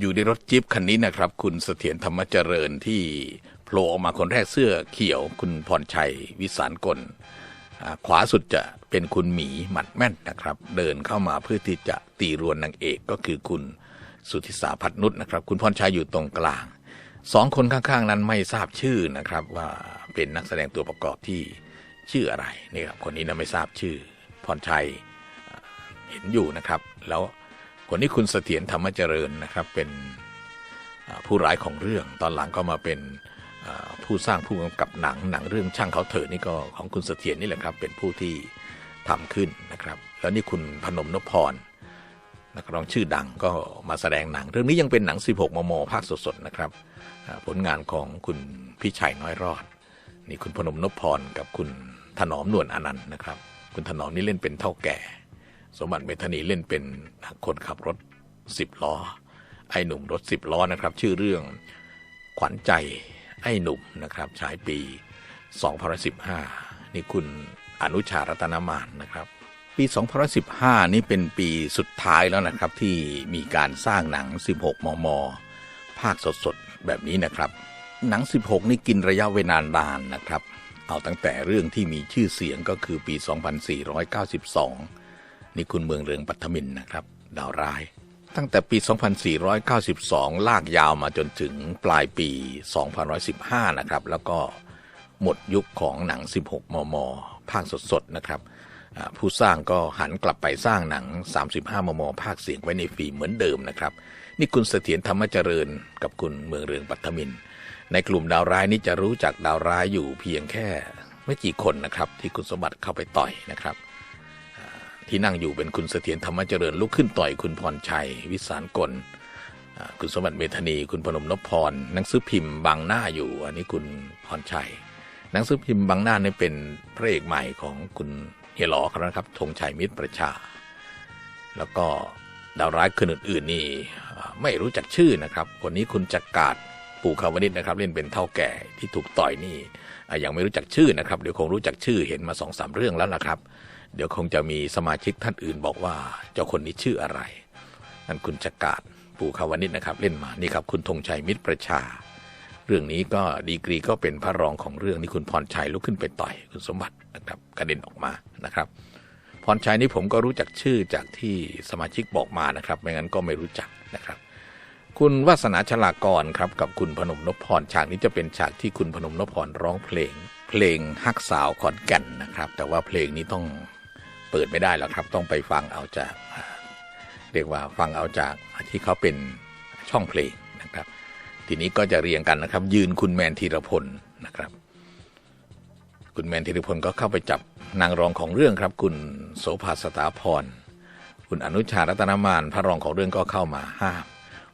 อยู่ในรถจิ๊บคันนี้นะครับ คุณเสถียรธรรมเจริญที่โผล่ออกมาคนแรกเสื้อเขียว คุณพรชัยวิสารกลขวาสุดจะเป็นคุณหมีหมัดแม่นนะครับ เดินเข้ามาเพื่อที่จะตีรวนนางเอกก็คือคุณสุธิสาพัฒนุษนะครับ คุณพรชัยอยู่ตรงกลางสองคนข้างๆ นั้นไม่ทราบชื่อนะครับว่าเป็นนักแสดงตัวประกอบที่ชื่ออะไรนี่ครับคนนี้นะไม่ทราบชื่อพรชัยเห็นอยู่นะครับ แล้ว คนนี้คุณเสถียรธรรมเจริญนะครับเป็นผู้ร้ายของเรื่อง ตอนหลังก็มาเป็นผู้สร้างผู้กำกับหนังหนังเรื่องช่างเขาเถิดนี่ก็ของคุณเสถียรนี่แหละครับเป็นผู้ที่ทำขึ้นนะครับ แล้วนี่คุณพนมนพพรนักร้องชื่อดังก็มาแสดงหนัง เรื่องนี้ยังเป็นหนัง 16 มม ภาคสดๆนะครับ ผลงานของคุณพิชัยน้อยรอด นี่คุณพนมนพพรกับคุณถนอมนวลอนันต์นะครับ คุณถนอมนี่เล่นเป็นเท่าแก่ สมบัติเมธานีเล่นเป็นคนขับรถสิบล้อ ไอ้หนุ่มรถสิบล้อนะครับ ชื่อเรื่องขวัญใจไอ้หนุ่มนะครับฉายปี 2015 นี่คุณอนุชารัตนมานนะครับ ปี 2015 นี่เป็นปีสุดท้ายแล้วนะครับ ที่มีการสร้างหนัง 16 มม ภาคสดๆ แบบนี้นะครับ หนัง 16 นี่กินระยะเวลานานนะครับ เอาตั้งแต่เรื่องที่มีชื่อเสียงก็คือปี 2492 นี่คุณเมืองเรืองปัทมินนะครับ ดาวร้าย ตั้งแต่ปี 2492 ลากยาวมาจนถึงปลายปี2015 นะครับ แล้วก็หมดยุคของหนัง 16 มม ภาคสดๆ นะครับ ผู้สร้างก็หันกลับไปสร้างหนัง 35 มม ภาคเสียงไว้ในฟิล์มเหมือนเดิมนะครับ นี่คุณเสถียรธรรมเจริญกับคุณเมืองเรืองปัทมิน ในกลุ่มดาวร้ายนี้จะรู้จักดาวร้ายอยู่เพียงแค่ไม่กี่คนนะครับ ที่คุณสมบัติเข้าไปต่อยนะครับ ที่นั่งอยู่เป็นคุณเสถียรธรรมเจริญลุกขึ้นต่อยคุณพรชัย วิสารกลคุณสมบัติเมธนีคุณพนมนพพรหนังสือพิมพ์บางหน้าอยู่ อันนี้คุณพรชัยหนังสือพิมพ์บางหน้านี่เป็นพระเอกใหม่ของคุณเฮลอครับนะครับธงชัยมิตรประชา แล้วก็ดาวร้ายคนอื่นๆนี่ไม่รู้จักชื่อนะครับคนนี้คุณจักกาดปู่ขาวนิชนะครับ เล่นเป็นเท่าแก่ที่ถูกต่อยนี่ยังไม่รู้จักชื่อนะครับเดี๋ยวคงรู้จักชื่อเห็นมาสองสามเรื่องแล้วนะครับ เดี๋ยวคงจะมีสมาชิกท่านอื่นบอกว่า เจ้าคนนี้ชื่ออะไร นั่นคุณจักราดปู่ขาวนิชนะครับเล่นมานี่ครับคุณธงชัยมิตรประชา เรื่องนี้ก็ดีกรีก็เป็นพระรองของเรื่องนี่คุณพรชัยลุกขึ้นไปต่อยคุณสมบัตินะครับกระเด็นออกมานะครับ พรชัยนี่ผมก็รู้จักชื่อจากที่สมาชิกบอกมานะครับ ไม่งั้นก็ไม่รู้จักนะครับ คุณวาสนาชลากรครับกับคุณพนมนพพรฉากนี้จะเป็นฉากที่คุณพนมนพพรร้องเพลง เพลงฮักสาวขอนแก่นนะครับ แต่ว่าเพลงนี้ต้อง เปิดไม่ได้แล้วครับต้องไปฟังเอาจากเรียกว่าฟังเอาจากที่เขาเป็นช่องเพลงนะครับ ทีนี้ก็จะเรียงกันนะครับ ยืนคุณแมนธีรพลนะครับ คุณแมนธีรพลก็เข้าไปจับนางรองของเรื่องครับ คุณโสภาสตาพร คุณอนุชารัตนมานพระรองของเรื่องก็เข้ามาห้าม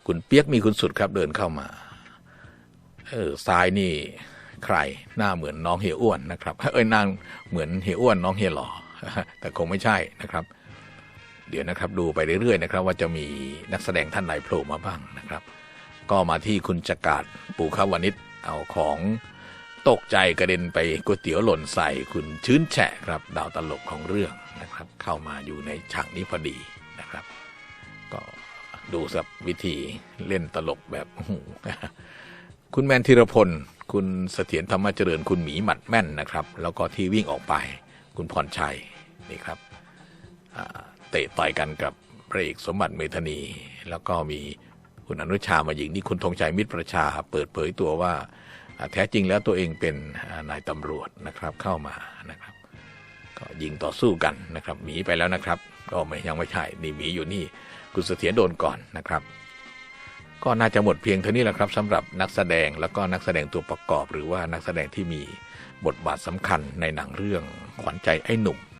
คุณเปียกมีคุณสุดครับเดินเข้ามาเออซ้ายนี่ใครหน้าเหมือนน้องเฮียอ้วนนะครับเอ้ยนางเหมือนเฮียอ้วนน้องเฮียหล่อ แต่คงไม่ใช่นะครับ เดี๋ยวนะครับดูไปเรื่อยๆนะครับ ว่าจะมีนักแสดงท่านไหนโผล่มาบ้างนะครับ ก็มาที่คุณจักราดปู่ขาวนิชเอาของตกใจกระเด็นไปก๋วยเตี๋ยวหล่นใส่คุณชื้นแฉะครับ ดาวตลกของเรื่องนะครับ เข้ามาอยู่ในฉากนี้พอดีนะครับ ก็ดูสับวิธีเล่นตลกแบบคุณแมนธีรพล คุณเสถียรธรรมเจริญคุณหมีหมัดแม่นนะครับ แล้วก็ที่วิ่งออกไป คุณพรชัยนี่ครับเตะต่อยกันกับพระเอกสมบัติเมธานี แล้วก็มีคุณอนุชามายิงนี่คุณธงชัยมิตรประชา เปิดเผยตัวว่าแท้จริงแล้วตัวเองเป็นนายตำรวจนะครับเข้ามานะครับ ก็ยิงต่อสู้กันนะครับหมีไปแล้วนะครับ ก็ไม่ยังไม่ใช่นี่หมีอยู่นี่คุณเสถียรโดนก่อนนะครับ ก็น่าจะหมดเพียงเท่านี้แหละครับสำหรับนักแสดงแล้วก็นักแสดงตัวประกอบ หรือว่านักแสดงที่มีบทบาทสำคัญในหนังเรื่องขวัญใจไอ้หนุ่ม